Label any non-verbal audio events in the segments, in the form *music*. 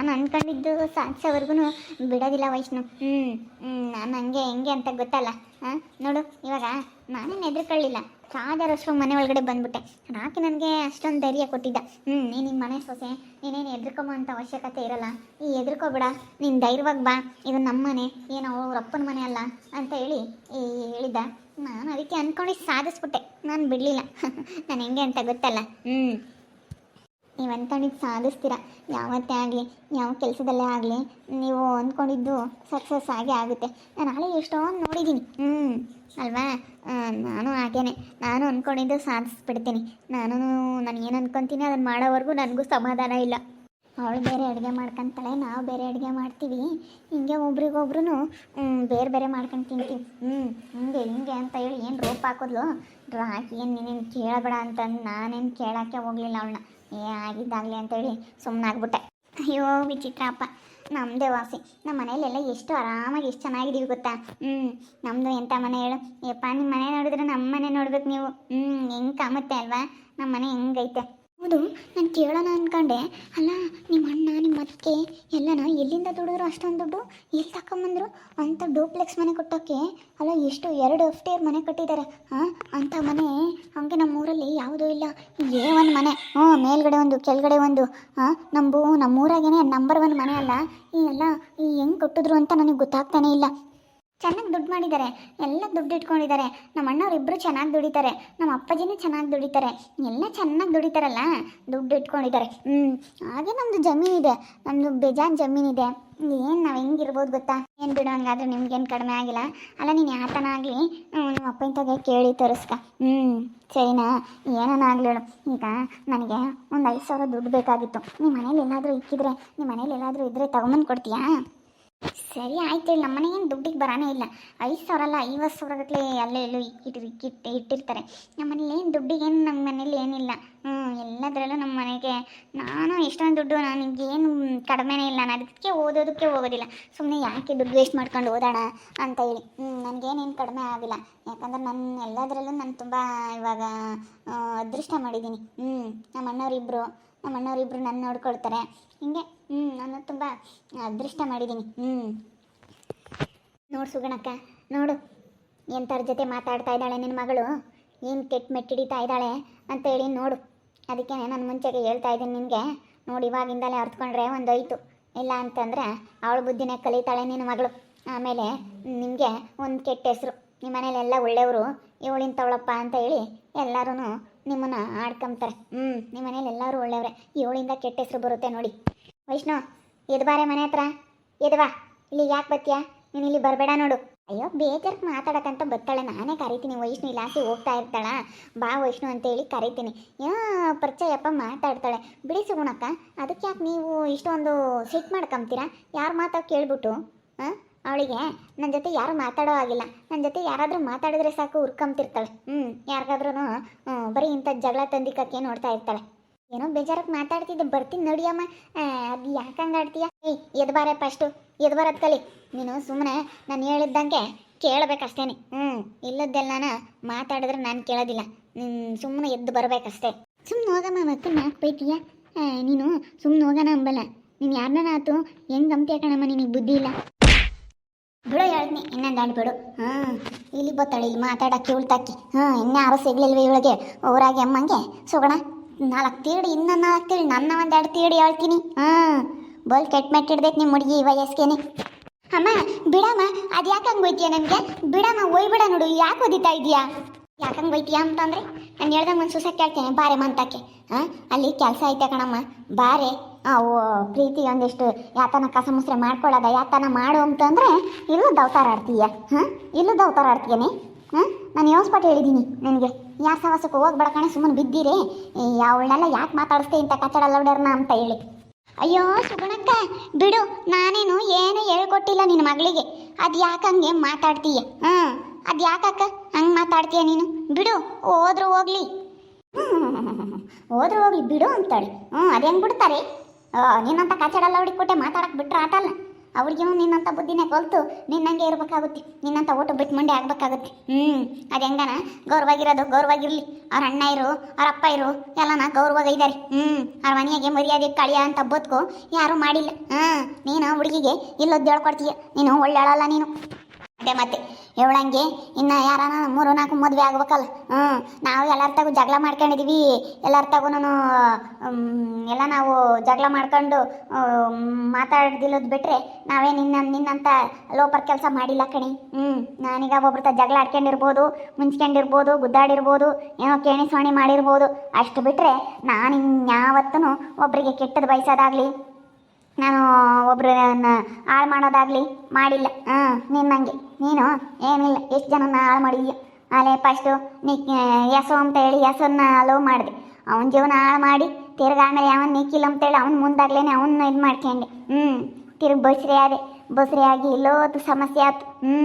ನಾನು ಅನ್ಕೊಂಡಿದ್ದು ಸಾಧಿಸೋವರೆಗೂ ಬಿಡೋದಿಲ್ಲ ವೈಷ್ಣು ಹ್ಞೂ ನಾನು ಹಂಗೆ ಹೆಂಗೆ ಅಂತ ಗೊತ್ತಲ್ಲ. ಹಾಂ, ನೋಡು, ಇವಾಗ ನಾನೇನು ಹೆದರ್ಕೊಳ್ಳಿಲ್ಲ. ಸಾಧಾರಷ್ಟು ಮನೆ ಒಳಗಡೆ ಬಂದ್ಬಿಟ್ಟೆ. ರಾಕಿ ನನಗೆ ಅಷ್ಟೊಂದು ಧೈರ್ಯ ಕೊಟ್ಟಿದ್ದ. ಹ್ಞೂ ನೀನು ನಿಮ್ಮ ಮನೆ ಸೊಸೆ, ನೀನೇನು ಹೆದರ್ಕೊಂಬೋ ಅಂತ ಅವಶ್ಯಕತೆ ಇರಲ್ಲ. ಈ ಹೆದರ್ಕೋಬೇಡ, ನೀನು ಧೈರ್ಯವಾಗಿ ಬಾ. ಇದು ನಮ್ಮ ಮನೆ, ಏನೋ ಅವ್ರ ಅಪ್ಪನ ಮನೆ ಅಲ್ಲ ಅಂತ ಹೇಳಿ ಹೇಳಿದ್ದ. ನಾನು ಅದಕ್ಕೆ ಅಂದ್ಕೊಂಡು ಸಾಧಿಸ್ಬಿಟ್ಟೆ. ನಾನು ಬಿಡಲಿಲ್ಲ. *laughs* ನಾನು ಹೆಂಗೆ ಅಂತ ಗೊತ್ತಲ್ಲ. ಹ್ಞೂ ನೀವು ಅಂದ್ಕೊಂಡಿದ್ದು ಸಾಧಿಸ್ತೀರ? ಯಾವತ್ತೇ ಆಗಲಿ, ಯಾವ ಕೆಲಸದಲ್ಲೇ ಆಗಲಿ, ನೀವು ಅಂದ್ಕೊಂಡಿದ್ದು ಸಕ್ಸಸ್ ಆಗೇ ಆಗುತ್ತೆ. ನಾನು ನಾಳೆ ಎಷ್ಟೊಂದು ನೋಡಿದ್ದೀನಿ ಹ್ಞೂ ಅಲ್ವಾ? ನಾನು ಹಾಗೇನೆ. ನಾನು ಅಂದ್ಕೊಂಡಿದ್ದು ಸಾಧಿಸ್ಬಿಡ್ತೀನಿ. ನಾನು ನಾನು ಏನು ಅಂದ್ಕೊತೀನಿ ಅದನ್ನು ಮಾಡೋವರೆಗೂ ನನಗೂ ಸಮಾಧಾನ ಇಲ್ಲ. ಅವಳು ಬೇರೆ ಅಡುಗೆ ಮಾಡ್ಕೊಂತಾಳೆ, ನಾವು ಬೇರೆ ಅಡುಗೆ ಮಾಡ್ತೀವಿ. ಹಿಂಗೆ ಒಬ್ರಿಗೊಬ್ರು ಬೇರೆ ಬೇರೆ ಮಾಡ್ಕೊಂಡು ತಿಂತೀವಿ. ಹ್ಞೂ ಹಿಂಗೆ ಹಿಂಗೆ ಅಂತ ಹೇಳಿ ಏನು ರೋಪ್ ಹಾಕಿದ್ಲು? ರಾಕಿ ಏನು ನೀನೇನು ಕೇಳಬೇಡ ಅಂತಂದು ನಾನೇನು ಕೇಳೋಕ್ಕೆ ಹೋಗಲಿಲ್ಲ ಅವಳನ್ನ. ಏ, ಆಗಿದ್ದಾಗಲಿ ಅಂತೇಳಿ ಸುಮ್ಮನಾಗ್ಬಿಟ್ಟೆ ಅಯ್ಯೋ ವಿಚಿತ್ರಪ್ಪ ನಮ್ಮದೇ ವಾಸಿ ನಮ್ಮ ಮನೇಲೆಲ್ಲ ಎಷ್ಟು ಆರಾಮಾಗಿ ಎಷ್ಟು ಚೆನ್ನಾಗಿದ್ದೀವಿ ಗೊತ್ತಾ? ಹ್ಞೂ ನಮ್ಮದು ಎಂಥ ಮನೆ ಹೇಳು? ಯಪ್ಪ ನಿಮ್ಮ ಮನೆ ನೋಡಿದ್ರೆ ನಮ್ಮ ಮನೆ ನೋಡ್ಬೇಕು ನೀವು. ಹ್ಞೂ ಹೆಂಗೆ ಕಾಮತ್ತೆ ಅಲ್ವಾ? ನಮ್ಮ ಮನೆ ಹೆಂಗೈತೆ? ಹೌದು, ನಾನು ಕೇಳೋಣ ಅನ್ಕೊಂಡೆ. ಅಲ್ಲ ನಿಮ್ಮ ಅಣ್ಣ ನಿಮ್ಮ ಅತ್ತೆ ಎಲ್ಲನ ಎಲ್ಲಿಂದ ದುಡಿದ್ರು ಅಷ್ಟೊಂದು ದುಡ್ಡು? ಎಲ್ಲಿ ತಗೊಂಬಂದ್ರು ಅಂಥ ಡೂಪ್ಲೆಕ್ಸ್ ಮನೆ ಕೊಟ್ಟೋಕ್ಕೆ ಅಲ್ಲ, ಎಷ್ಟು ಎರಡು ಅಫ್ಟೇರ್ ಮನೆ ಕಟ್ಟಿದ್ದಾರೆ ಹಾಂ ಅಂಥ ಮನೆ ಹಂಗೆ ನಮ್ಮ ಊರಲ್ಲಿ ಯಾವುದೂ ಇಲ್ಲ. ಏ ಒಂದು ಮನೆ. ಹ್ಞೂ, ಮೇಲ್ಗಡೆ ಒಂದು, ಕೆಳಗಡೆ ಒಂದು. ಹಾಂ ನಮ್ಮ, ನಮ್ಮೂರಾಗೇನೆ ನಂಬರ್ ಒನ್ ಮನೆ ಅಲ್ಲ. ಈ ಎಲ್ಲ ಈ ಹೆಂಗೆ ಕೊಟ್ಟಿದ್ರು ಅಂತ ನನಗೆ ಗೊತ್ತಾಗ್ತಾನೆ ಇಲ್ಲ. ಚೆನ್ನಾಗಿ ದುಡ್ಡು ಮಾಡಿದ್ದಾರೆ. ಎಲ್ಲ ದುಡ್ಡು ಇಟ್ಕೊಂಡಿದ್ದಾರೆ. ನಮ್ಮ ಅಣ್ಣವ್ರಿಬ್ಬರು ಚೆನ್ನಾಗಿ ದುಡಿತಾರೆ. ನಮ್ಮ ಅಪ್ಪಾಜಿನೇ ಚೆನ್ನಾಗಿ ದುಡಿತಾರೆ. ಎಲ್ಲ ಚೆನ್ನಾಗಿ ದುಡಿತಾರಲ್ಲ? ದುಡ್ಡು ಇಟ್ಕೊಂಡಿದ್ದಾರೆ. ಹ್ಞೂ ಹಾಗೆ ನಮ್ಮದು ಜಮೀನಿದೆ ನಮ್ಮದು ಬೇಜಾನ್ ಜಮೀನಿದೆ ಏನು ನಾವು ಹೆಂಗಿರ್ಬೋದು ಗೊತ್ತಾ? ಏನು ಬಿಡು, ಹಂಗಾದ್ರೆ ನಿಮ್ಗೇನು ಕಡಿಮೆ ಆಗಿಲ್ಲ. ಅಲ್ಲ, ನೀನು ಯಾತನ ಆಗಲಿ? ನಿಮ್ಮ ಅಪ್ಪನ ತಗೆ ಕೇಳಿ ತೋರಿಸ್ಕ. ಹ್ಞೂ ಸರಿನಾ? ಆಗಲಿ ಹೇಳು. ಈಗ ನನಗೆ ಒಂದು ಐದು ಸಾವಿರ ದುಡ್ಡು ಬೇಕಾಗಿತ್ತು. ನಿಮ್ಮ ಮನೇಲಿ ಎಲ್ಲಾದರೂ ಇಕ್ಕಿದ್ರೆ ನಿಮ್ಮ ಮನೇಲಿ ಎಲ್ಲಾದರೂ ಇದ್ದರೆ ತಗೊಂಬಂದು ಕೊಡ್ತೀಯಾ? ಸರಿ ಆಯ್ತು, ನಮ್ಮ ಮನೆಗೇನು ದುಡ್ಡಿಗೆ ಬರಾನೇ ಇಲ್ಲ. ಐದು ಸಾವಿರ ಅಲ್ಲ, ಐವತ್ತು ಸಾವಿರ ಗಟ್ಟಲೆ ಅಲ್ಲೇ ಎಲ್ಲೂ ಇಕ್ಕಿಟ್ಟು ಇಕ್ಕಿಟ್ಟು ಇಟ್ಟಿರ್ತಾರೆ. ನಮ್ಮ ಮನೇಲಿ ಏನು ದುಡ್ಡಿಗೇನು ನಮ್ಮ ಮನೇಲಿ ಏನಿಲ್ಲ. ಹ್ಞೂ ಎಲ್ಲದರಲ್ಲೂ ನಮ್ಮ ಮನೆಗೆ ನಾನು ಎಷ್ಟೊಂದು ದುಡ್ಡು ನನಗೇನು ಕಡಿಮೆನೇ ಇಲ್ಲ. ನಾನು ಅದಕ್ಕೆ ಓದೋದಕ್ಕೆ ಹೋಗೋದಿಲ್ಲ. ಸುಮ್ಮನೆ ಯಾಕೆ ದುಡ್ಡು ವೇಸ್ಟ್ ಮಾಡ್ಕೊಂಡು ಓದೋಣ ಅಂತ ಹೇಳಿ. ಹ್ಞೂ ನನಗೇನೇನು ಕಡಿಮೆ ಆಗಿಲ್ಲ. ಯಾಕಂದ್ರೆ ನನ್ನ ಎಲ್ಲದರಲ್ಲೂ ನಾನು ತುಂಬ ಇವಾಗ ಅದೃಷ್ಟ ಮಾಡಿದ್ದೀನಿ. ಹ್ಞೂ ನಮ್ಮ ಅಣ್ಣವರಿಬ್ಬರು ನಮ್ಮ ಅಣ್ಣವರಿಬ್ಬರು ನನ್ನ ನೋಡ್ಕೊಳ್ತಾರೆ. ಹಿಂಗೆ ಹ್ಞೂ ನಾನು ತುಂಬ ಅದೃಷ್ಟ ಮಾಡಿದ್ದೀನಿ ಹ್ಞೂ ನೋಡು ಸುಗಣಕ್ಕ, ನೋಡು. ಎಂಥವ್ರ ಜೊತೆ ಮಾತಾಡ್ತಾ ಇದ್ದಾಳೆ ನಿನ್ನ ಮಗಳು? ಏನು ಕೆಟ್ಟ ಮೆಟ್ಟಿಡಿತಾ ಇದ್ದಾಳೆ ಅಂತೇಳಿ ನೋಡು. ಅದಕ್ಕೆ ನಾನು ಮುಂಚೆಗೆ ಹೇಳ್ತಾ ಇದ್ದೀನಿ ನಿನಗೆ. ನೋಡಿ, ಇವಾಗಿಂದಲೇ ಅರ್ತ್ಕೊಂಡ್ರೆ ಒಂದು ಹೋಯ್ತು ಇಲ್ಲ ಅಂತಂದ್ರೆ ಅವಳು ಬುದ್ಧಿನೇ ಕಲಿತಾಳೆ ನಿನ್ನ ಮಗಳು. ಆಮೇಲೆ ನಿಮಗೆ ಒಂದು ಕೆಟ್ಟ ಹೆಸರು. ನಿಮ್ಮ ಮನೇಲೆಲ್ಲ ಒಳ್ಳೆಯವರು, ಇವಳಿಂತವಳಪ್ಪ ಅಂತ ಹೇಳಿ ಎಲ್ಲರೂ ನಿಮ್ಮನ್ನ ಆಡ್ಕೊಂತಾರೆ ಹ್ಞೂ ನಿಮ್ಮ ಮನೇಲಿ ಎಲ್ಲರೂ ಒಳ್ಳೆಯವ್ರೆ. ಇವಳಿಂದ ಕೆಟ್ಟ ಹೆಸರು ಬರುತ್ತೆ ನೋಡಿ. ವೈಷ್ಣು ಎದ್ ಬಾರೆ ಮನೆ ಹತ್ರ. ಎದ್ವಾ ಇಲ್ಲಿ ಯಾಕೆ ಬತ್ತೀಯಾ? ನೀನು ಇಲ್ಲಿ ಬರಬೇಡ ನೋಡು. ಅಯ್ಯೋ ಬೇಜಾರಕ್ಕೆ ಮಾತಾಡಕ್ಕಂತ ಬರ್ತಾಳೆ ನಾನೇ ಕರಿತೀನಿ. ವೈಷ್ಣು ಇಲಾಸಿ ಹೋಗ್ತಾ ಇರ್ತಾಳ. ಬಾ ವೈಷ್ಣು ಅಂತೇಳಿ ಕರಿತೀನಿ. ಏನೋ ಪರಿಚಯಪ್ಪ ಮಾತಾಡ್ತಾಳೆ. ಬಿಡಿ ಸುಗುಣಕ್ಕ ಅದಕ್ಕೆ ಯಾಕೆ ನೀವು ಇಷ್ಟೊಂದು ಸಿಟ್ ಮಾಡ್ಕೊಂತೀರಾ ಯಾರು ಮಾತಾಗಿ ಕೇಳ್ಬಿಟ್ಟು ಹಾಂ? ಅವಳಿಗೆ ನನ್ನ ಜೊತೆ ಯಾರು ಮಾತಾಡೋ ಆಗಿಲ್ಲ ನನ್ನ ಜೊತೆ ಯಾರಾದರೂ ಮಾತಾಡಿದ್ರೆ ಸಾಕು ಉರ್ಕೊಂತಿರ್ತಾಳೆ ಹ್ಞೂ ಯಾರಿಗಾದ್ರೂ ಬರೀ ಇಂಥ ಜಗಳ ತಂದಿಕಕ್ಕೆ ನೋಡ್ತಾ ಇರ್ತಾಳೆ. ಏನೋ ಬೇಜಾರಕ್ಕೆ ಮಾತಾಡ್ತಿದ್ದೆ. ಬರ್ತೀನಿ ನೋಡಿಯಮ್ಮ ಅದು ಯಾಕಂಗೆ ಆಡ್ತೀಯ? ಏಯ್ ಎದ್ ಪಸ್ಟು ಫಸ್ಟು. ಎದ್ ಬರೋದ್ ಕಲಿ. ನೀನು ಸುಮ್ಮನೆ ನಾನು ಹೇಳಿದ್ದಂಗೆ ಕೇಳಬೇಕಷ್ಟೇನೆ ಹ್ಞೂ ಇಲ್ಲದ್ದೆಲ್ಲನ ಮಾತಾಡಿದ್ರೆ ನಾನು ಕೇಳೋದಿಲ್ಲ. ಸುಮ್ಮನೆ ಎದ್ದು ಬರಬೇಕಷ್ಟೇ. ಸುಮ್ಮನೆ ಹೋಗಮ್ಮ, ಮತ್ತೆ ನಾಲ್ಕು ಬೈತೀಯ? ನೀನು ಸುಮ್ಮನೆ ಹೋಗೋಣ ಅಂಬಲ್ಲ. ನೀನು ಯಾರನ್ನ ಆತು, ಹೆಂಗೆ ಗಮ್ತಿ ಕಣಮ್ಮ, ನಿನಗೆ ಬುದ್ಧಿ ಇಲ್ಲ? ಬಿಡು ಹೇಳ್ತೀನಿ ಇನ್ನೊಂದು ಬಿಡು. ಹ್ಞೂ ಇಲ್ಲಿ ಬತ್ತಾಳೆ, ಇಲ್ಲಿ ಮಾತಾಡಕ್ಕೆ ಉಳ್ತಾಕಿ. ಹ್ಞೂ ಇನ್ನೇ ಆರು ಸಿಗ್ಲಿಲ್ವ ಇವಳಿಗೆ? ಊರಾಗೆ ಅಮ್ಮಂಗೆ? ಸುಗಣ, ನಾಲ್ಕು ತೀಡಿ ಇನ್ನೂ ನಾಲ್ಕು ತೀಡಿ ನನ್ನ ಒಂದು ಎರಡು ತೀಡಿ ಹೇಳ್ತೀನಿ. ಹಾಂ ಬಲ್ ಕೆಟ್ಟ ಮೆಟ್ಟಿಡ್ದೈತೆ ನಿಮ್ಮ ಹುಡುಗಿ ಈ ವಯಸ್ಸಿಗೆನೆ ಅಮ್ಮ, ಬಿಡಮ್ಮ, ಅದು ಯಾಕೆ ಹಂಗೆ ಹೋಯ್ತೀಯ ನನಗೆ? ಬಿಡಮ್ಮ, ಒಯ್ಬಿಡ ನೋಡು, ಯಾಕೆ ಓದಿತಾ ಇದೆಯಾ? ಯಾಕೆ ಹಂಗೆ ಹೋಯ್ತೀಯಾ ಅಂತಂದರೆ, ನಾನು ಹೇಳ್ದಂಗೆ ಒಂದು ಸುಸಕ್ಕೆ ಕೇಳ್ತೇನೆ, ಬಾರೆ ಮಂತಕ್ಕೆ. ಹಾಂ ಅಲ್ಲಿ ಕೆಲಸ ಐತೆ ಕಣಮ್ಮ, ಬಾರೆ. ಓ, ಪ್ರೀತಿ ಒಂದಿಷ್ಟು ಯಾತನ ಕಸ ಮುಸ್ರೆ ಮಾಡ್ಕೊಳ್ಳೋದ, ಯಾತನ ಮಾಡು ಅಂತಂದರೆ ಇಲ್ಲೂ ದವತಾರ ಆಡ್ತೀಯ? ಹಾಂ? ಇಲ್ಲೂ ದವತಾರ ಆಡ್ತೀಯನೇ ಹಾಂ? ನಾನು ಯೋಸ್ಪಟ್ಟು ಹೇಳಿದ್ದೀನಿ ನನಗೆ. ಯಾರ ಸವಾಸಕ್ಕೆ ಹೋಗಿ ಕಣೆ, ಸುಮ್ಮನೆ ಬಿದ್ದೀರಿ. ಅವಳನ್ನೆಲ್ಲ ಯಾಕೆ ಮಾತಾಡಿಸ್ತೆ ಇಂಥ ಕಚ್ಚಡ ಲೌಡರ್ನ ಅಂತ ಹೇಳಿ. ಅಯ್ಯೋ, ಸುಗುಣಕ್ಕ, ಬಿಡು, ನಾನೇನು ಏನು ಹೇಳ್ಕೊಟ್ಟಿಲ್ಲ ನಿನ್ನ ಮಗಳಿಗೆ. ಅದು ಯಾಕಂಗೆ ಮಾತಾಡ್ತೀಯ? ಹ್ಞೂ ಅದು ಯಾಕಕ್ಕ ಹಂಗೆ ಮಾತಾಡ್ತೀಯ ನೀನು? ಬಿಡು, ಹೋದ್ರು ಹೋಗ್ಲಿ. ಹೋದ್ರು ಹೋಗ್ಲಿ, ಬಿಡು ಅಂತಾಳೆ. ಹ್ಞೂ ಅದು ಹೆಂಗೆ ಬಿಡ್ತಾರೆ? ಆ, ಕಾಚಾಡಲ್ಲ ಅವ್ರಿಗೆ ಹುಡುಕೊಟ್ಟೆ ಮಾತಾಡಕ್ಕೆ ಬಿಟ್ಟರೆ ಆಟಲ್ಲ ಅವ್ರಿಗೂ ನಿನ್ನಂಥ ಬುದ್ಧಿನೇ ಕಲ್ತು ನಿನ್ನಂಗೆ ಇರಬೇಕಾಗುತ್ತೆ. ನಿನ್ನಂಥ ಊಟ ಬಿಟ್ಟು ಮಂಡಿ ಆಗ್ಬೇಕಾಗುತ್ತೆ. ಹ್ಞೂ ಅದು ಹೆಂಗನ? ಗೌರವಾಗಿರೋದು ಗೌರವಾಗಿರಲಿ. ಅವ್ರ ಅಣ್ಣ ಇರು ಅವ್ರ ಅಪ್ಪ ಇರು ಎಲ್ಲನ ಗೌರವಾಗ ಇದ್ದಾರೆ ಹ್ಞೂ ಅವ್ರ ಮನೆಯಾಗೆ ಮರ್ಯಾದೆ ಕಳಿಯ ಅಂತ ಬದುಕು ಯಾರೂ ಮಾಡಿಲ್ಲ. ಹಾಂ ನೀನು ಹುಡುಗಿಗೆ ಇಲ್ಲೊದ್ದು ಹೇಳ್ಕೊಡ್ತೀಯ. ನೀನು ಒಳ್ಳೆಳಲ್ಲ ನೀನು. ಅದೇ ಮತ್ತೆ ಹೇಳಂಗೆ, ಇನ್ನು ಯಾರಾನ ಮೂರು, ನಾಲ್ಕು ಮದುವೆ ಆಗ್ಬೇಕಲ್ಲ ಹ್ಞೂ ನಾವು ಎಲ್ಲರ ತಗು ಜಗಳ ಮಾಡ್ಕೊಂಡಿದೀವಿ. ಎಲ್ಲರ ತಗೋನು ಎಲ್ಲ ನಾವು ಜಗಳ ಮಾಡ್ಕೊಂಡು ಮಾತಾಡ್ದಿಲ್ಲದ್ ಬಿಟ್ರೆ ನಾವೇ ನಿನ್ನ, ನಿನ್ನಂತ ಲೋಪರ್ ಕೆಲಸ ಮಾಡಿಲ್ಲ ಕಣಿ. ಹ್ಞೂ ನಾನೀಗ ಒಬ್ರ ತ ಜಗಳ ಆಡ್ಕೊಂಡಿರ್ಬೋದು, ಮುಂಚ್ಕೊಂಡಿರ್ಬೋದು, ಗುದ್ದಾಡಿರ್ಬೋದು, ಏನೋ ಕೇಣಿ ಸೋಣಿ ಮಾಡಿರ್ಬೋದು. ಅಷ್ಟು ಬಿಟ್ರೆ ನಾನು ಇನ್ಯಾವತ್ತೂ ಒಬ್ಬರಿಗೆ ಕೆಟ್ಟದ್ದು ಬಯಸೋದಾಗ್ಲಿ ನಾನು ಒಬ್ಬರನ್ನ ಹಾಳು ಮಾಡೋದಾಗ್ಲಿ ಮಾಡಿಲ್ಲ. ಹಾಂ ನಿನ್ನಂಗೆ ನೀನು? ಏನಿಲ್ಲ. ಎಷ್ಟು ಜನನ ಹಾಳು ಮಾಡಿದ್ಯಾ? ಅಲ್ಲೇ ಫಸ್ಟು ನಿ, ಯಸು ಅಂತ ಹೇಳಿ ಯಸನ್ನ ಲವ್ ಮಾಡಿದೆ. ಅವನ ಜೀವನ ಹಾಳು ಮಾಡಿ ತಿರ್ಗಿ ಆಮೇಲೆ ಅವನು ನಿಕ್ಕಿಲ್ಲ ಅಂತೇಳಿ ಅವ್ನು ಮುಂದಾಗ್ಲೇ ಅವನ್ನ ಇದು ಮಾಡ್ಕೊಂಡೆ. ಹ್ಞೂ ತಿರ್ಗಿ ಬಸ್ರಿ ಆದೆ. ಬಸ್ರಿ ಆಗಿ ಇಲ್ಲೋತು ಸಮಸ್ಯೆ ಆಯ್ತು ಹ್ಞೂ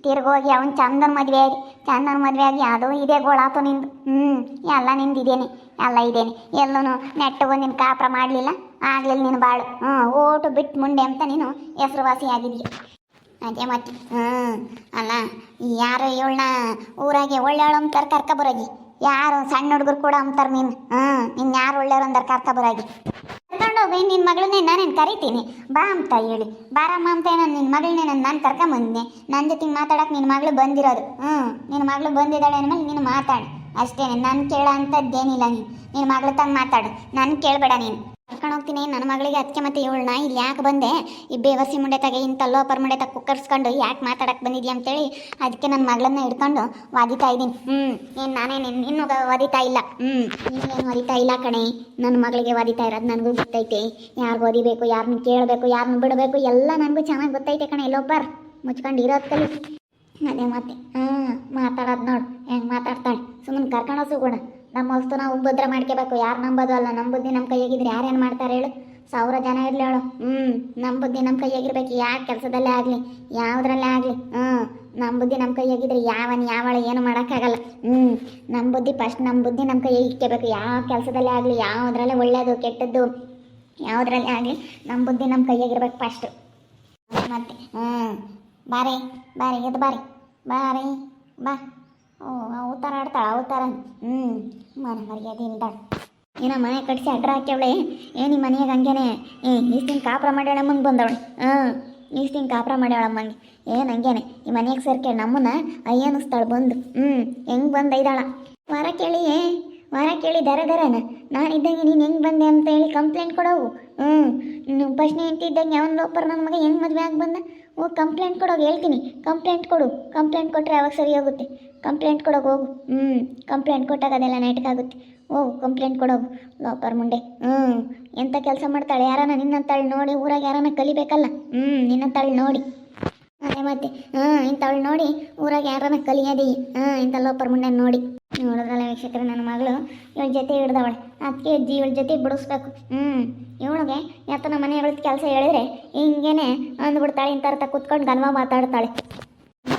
ತಿರ್ಗೋಗಿ ಅವ್ನು ಚಂದನ ಮದುವೆ ಆಗಿ. ಚಂದನ ಮದುವೆ ಆಗಿ ಅದು ಇದೇ ಗೋಳಾತು ನಿಂದು. ಹ್ಞೂ ಎಲ್ಲ ನಿಂದು ಇದೇನೆ ಎಲ್ಲ ಇದ್ದೇನೆ ಎಲ್ಲೂ ನೆಟ್ಟಗೂ ನಿನ್ನ ಕಾಪ್ರ ಮಾಡಲಿಲ್ಲ. ಆಗ್ಲಿಲ್ಲ ನೀನು ಬಾಳು. ಹ್ಞೂ, ಓಟು ಬಿಟ್ಟು ಮುಂಡೆ ಅಂತ ನೀನು ಹೆಸರುವಾಸಿ ಆಗಿದೀಯ? ಅದೇ ಮತ್ತೆ, ಹ್ಞೂ, ಅಲ್ಲ, ಯಾರು ಇವಳನ್ನ ಊರಾಗೆ ಒಳ್ಳೆಯವಳು ಅಂತಾರೆ ಬರೋಗಿ. ಯಾರು ಸಣ್ಣ ಹುಡುಗರು ಕೂಡ ಅಂತಾರೆ ನೀನು. ಹ್ಞೂ ನಿನ್ನ ಯಾರು ಒಳ್ಳೆಯವ್ರು ಅಂತಾರೆ ಬರೋಗಿ. ಕರ್ಕೊಂಡೋಗಿ ನಿನ್ನ ಮಗಳನ್ನೇ ನಾನೇನು ಕರಿತೀನಿ. ಬಾ ಅಂತ ಹೇಳಿ. ಬಾರಮ್ಮ ಅಂತ ನಾನು ನಿನ್ನ ಮಗಳನ್ನೇ ನಾನು ನಾನು ಕರ್ಕೊಂಬಂದಿನಿ ನನ್ನ ಜೊತೆಗೆ ಮಾತಾಡಕ್ಕೆ ನಿನ್ನ ಮಗಳು ಬಂದಿರೋದು. ಹ್ಞೂ, ನಿನ್ನ ಮಗಳು ಬಂದಿದ್ದಾಳೆ ಅಂದಮೇಲೆ ನೀನು ಮಾತಾಡು. ಅಷ್ಟೇ ನಾನು ಕೇಳೋ ಅಂಥದ್ದೇನಿಲ್ಲ ನೀನು. ನಿನ್ನ ಮಗಳ ತಂಗ ಮಾತಾಡು. ನಾನು ಕೇಳಬೇಡ ನೀನು. ಕರ್ಕೊಂಡು ಹೋಗ್ತೀನಿ. ನನ್ನ ಮಗಳಿಗೆ ಅದಕ್ಕೆ ಮತ್ತೆ ಇವಳನ್ನ ಇಲ್ಲಿ ಯಾಕೆ ಬಂದೆ? ಈ ಬೇವಸಿ ಮುಂಡೆ ತಗೆ ಇಂಥಲ್ಲೋ ಲೋಪರ್ ಮುಂಡೆ ತಗ ಕುಕ್ಕರ್ಸ್ಕೊಂಡು ಯಾಕೆ ಮಾತಾಡಕ್ಕೆ ಬಂದಿದ್ಯಾ ಅಂತೇಳಿ ಅದಕ್ಕೆ ನನ್ನ ಮಗಳನ್ನ ಹಿಡ್ಕೊಂಡು ವಾದಿತಾ ಇದ್ದೀನಿ. ಹ್ಞೂ ಏನು ನಾನೇ ನಿನ್ನ ಇನ್ನೂ ವಾದಿತಾ ಇಲ್ಲ. ಹ್ಞೂ ನೀನೇನು ವಾದಿತಾ ಇಲ್ಲ ಕಣೆ. ನನ್ನ ಮಗಳಿಗೆ ವಾದಿತಾ ಇರೋದು ನನಗೂ ಗೊತ್ತೈತೆ. ಯಾರು ಓದಿಬೇಕು ಯಾರನ್ನ ಕೇಳಬೇಕು ಯಾರನ್ನ ಬಿಡಬೇಕು, ಎಲ್ಲ ನನಗೂ ಚೆನ್ನಾಗಿ ಗೊತ್ತೈತೆ ಕಣೆ ಲೋಪರ್. ಮುಚ್ಕೊಂಡು ಇರೋದು ಕಲಿ. ಅದೇ ಮತ್ತೆ ಹಾಂ ಮಾತಾಡೋದು ನೋಡು, ಹೆಂಗೆ ಮಾತಾಡ್ತಾಳೆ. ಸುಮ್ಮನೆ ಕರ್ಕೊಂಡು ಹೋಗು ನಮ್ಮ ವಸ್ತು ನಾವು ಉಪದ್ರ ಮಾಡ್ಕೋಬೇಕು ಯಾರು ನಂಬೋದು ಅಲ್ಲ ನಮ್ಮ ಬುದ್ಧಿ ನಮ್ಮ ಕೈಯಾಗಿದ್ರೆ ಯಾರೇನು ಮಾಡ್ತಾರೆ ಹೇಳು. ಸಾವಿರ ಜನ ಇರಲಿ ಹೇಳು ಹ್ಞೂ ನಮ್ಮ ಬುದ್ಧಿ ನಮ್ಮ ಕೈಯಾಗಿರ್ಬೇಕು. ಯಾವ ಕೆಲಸದಲ್ಲೇ ಆಗಲಿ, ಯಾವುದ್ರಲ್ಲೇ ಆಗಲಿ ಹ್ಞೂ ನಮ್ಮ ಬುದ್ಧಿ ನಮ್ಮ ಕೈಯಾಗಿದ್ರೆ ಯಾವನ್ ಯಾವಳ ಏನು ಮಾಡೋಕ್ಕಾಗಲ್ಲ. ಹ್ಞೂ ನಮ್ಮ ಬುದ್ಧಿ ಫಸ್ಟ್ ನಮ್ಮ ಬುದ್ಧಿ ನಮ್ಮ ಕೈಯಾಗಿ ಇಟ್ಕೋಬೇಕು ಯಾವ ಕೆಲಸದಲ್ಲೇ ಆಗಲಿ, ಯಾವುದ್ರಲ್ಲೇ ಒಳ್ಳೆಯದು ಕೆಟ್ಟದ್ದು, ಯಾವುದ್ರಲ್ಲೇ ಆಗಲಿ ನಮ್ಮ ಬುದ್ಧಿ ನಮ್ಮ ಕೈಯಾಗಿರ್ಬೇಕು ಫಸ್ಟ್ ಮತ್ತೆ ಹ್ಞೂ ಬಾರಿ ಬಾರಿ ಇದು ಬಾರಿ ಬಾರಿ, ಬಾ. ಅವತಾರ ಆಡ್ತಾಳೆ ಅವತಾರ ಹ್ಞೂ ಮನೆ ಮರ್ಯಾದೆ ಏನ ಮನೆ ಕಟ್ಸಿ ಅಡ್ರ ಹಾಕ್ಯವಳೆ. ಏ ನಿಮ್ಮ ಮನೆಯಾಗ ಹಂಗೇನೆ. ಏ ಈಸ್ತಿನ ಕಾಪ್ರ ಮಾಡ್ಯಾಳ ಮುಂದೆ ಬಂದವಳು. ಹಾಂ ಈಸ್ತಿನ ಕಾಪ್ರ ಮಾಡ್ಯಾಳ ಮಂಗೆ ಏನು ಹಂಗೇನೆ ಈ ಮನೆಯಾಗ ಸೇರ್ಕೆ ನಮ್ಮನ್ನ ಅಯ್ಯನಿಸ್ತಾಳೆ ಬಂದು. ಹ್ಞೂ ಹೆಂಗೆ ಬಂದು ಐದಾಳ. ವಾರ ಕೇಳಿ ವಾರ ಕೇಳಿ ದರ ದರನ. ನಾನು ಇದ್ದಂಗೆ ನೀನು ಹೆಂಗೆ ಬಂದೆ ಅಂತ ಹೇಳಿ ಕಂಪ್ಲೇಂಟ್ ಕೊಡೋವು. ಹ್ಞೂ ಪ್ರಶ್ನೆ ಹೆಂಡ್ತಿ ಇದ್ದಂಗೆ ಅವನ ಲೋಪರ್ ನನ್ನ ಮಗ ಹೆಂಗೆ ಮದುವೆ ಆಗಿ ಬಂದ ಓ, ಕಂಪ್ಲೇಂಟ್ ಕೊಡೋಗಿ ಹೇಳ್ತೀನಿ. ಕಂಪ್ಲೇಂಟ್ ಕೊಡು. ಕಂಪ್ಲೇಂಟ್ ಕೊಟ್ಟರೆ ಅವಾಗ ಸರಿ ಹೋಗುತ್ತೆ. ಕಂಪ್ಲೇಂಟ್ ಕೊಡೋಗಿ ಹೋಗು. ಹ್ಞೂ ಕಂಪ್ಲೇಂಟ್ ಕೊಟ್ಟಾಗ ಅದೆಲ್ಲ ನೈಟ್ ಆಗುತ್ತೆ. ಹೋಗು ಕಂಪ್ಲೇಂಟ್ ಕೊಡೋಗು. ಲೋಪರ್ ಮುಂಡೆ ಹ್ಞೂ ಎಂಥ ಕೆಲಸ ಮಾಡ್ತಾಳೆ? ಯಾರನ್ನ ನಿನ್ನಂತಾಳು ನೋಡಿ ಊರಾಗ ಯಾರನ್ನ ಕಲಿಬೇಕಲ್ಲ? ಹ್ಞೂ ನಿನ್ನಂತಾಳು ನೋಡಿ. ಅದೇ ಮತ್ತೆ ಹಾಂ ಇಂಥವಳು ನೋಡಿ ಊರಾಗ ಯಾರನ್ನ ಕಲಿಯೋದಿ. ಹಾಂ ಇಂಥ ಲೋಪರ್ ಮುಂಡೆ ನೋಡಿ. ನೋಡಿದ್ರಲ್ಲ ವೀಕ್ಷಕರು ನನ್ನ ಮಗಳು ಇವಳ ಜೊತೆ ಹಿಡ್ದವಳೆ ಅದಕ್ಕೆ ಅಜ್ಜಿ ಇವಳ ಜೊತೆ ಬಿಡಿಸ್ಬೇಕು. ಹ್ಞೂ ಇವಳಿಗೆ ಯಾತನ ಮನೆಗಳ ಕೆಲಸ ಹೇಳಿದ್ರೆ ಹಿಂಗೇನೆ ಅಂದ್ಬಿಡ್ತಾಳೆ ಇಂಥ ಕೂತ್ಕೊಂಡು ಕುತ್ಕೊಂಡು ಗನ್ವ ಮಾತಾಡ್ತಾಳೆ.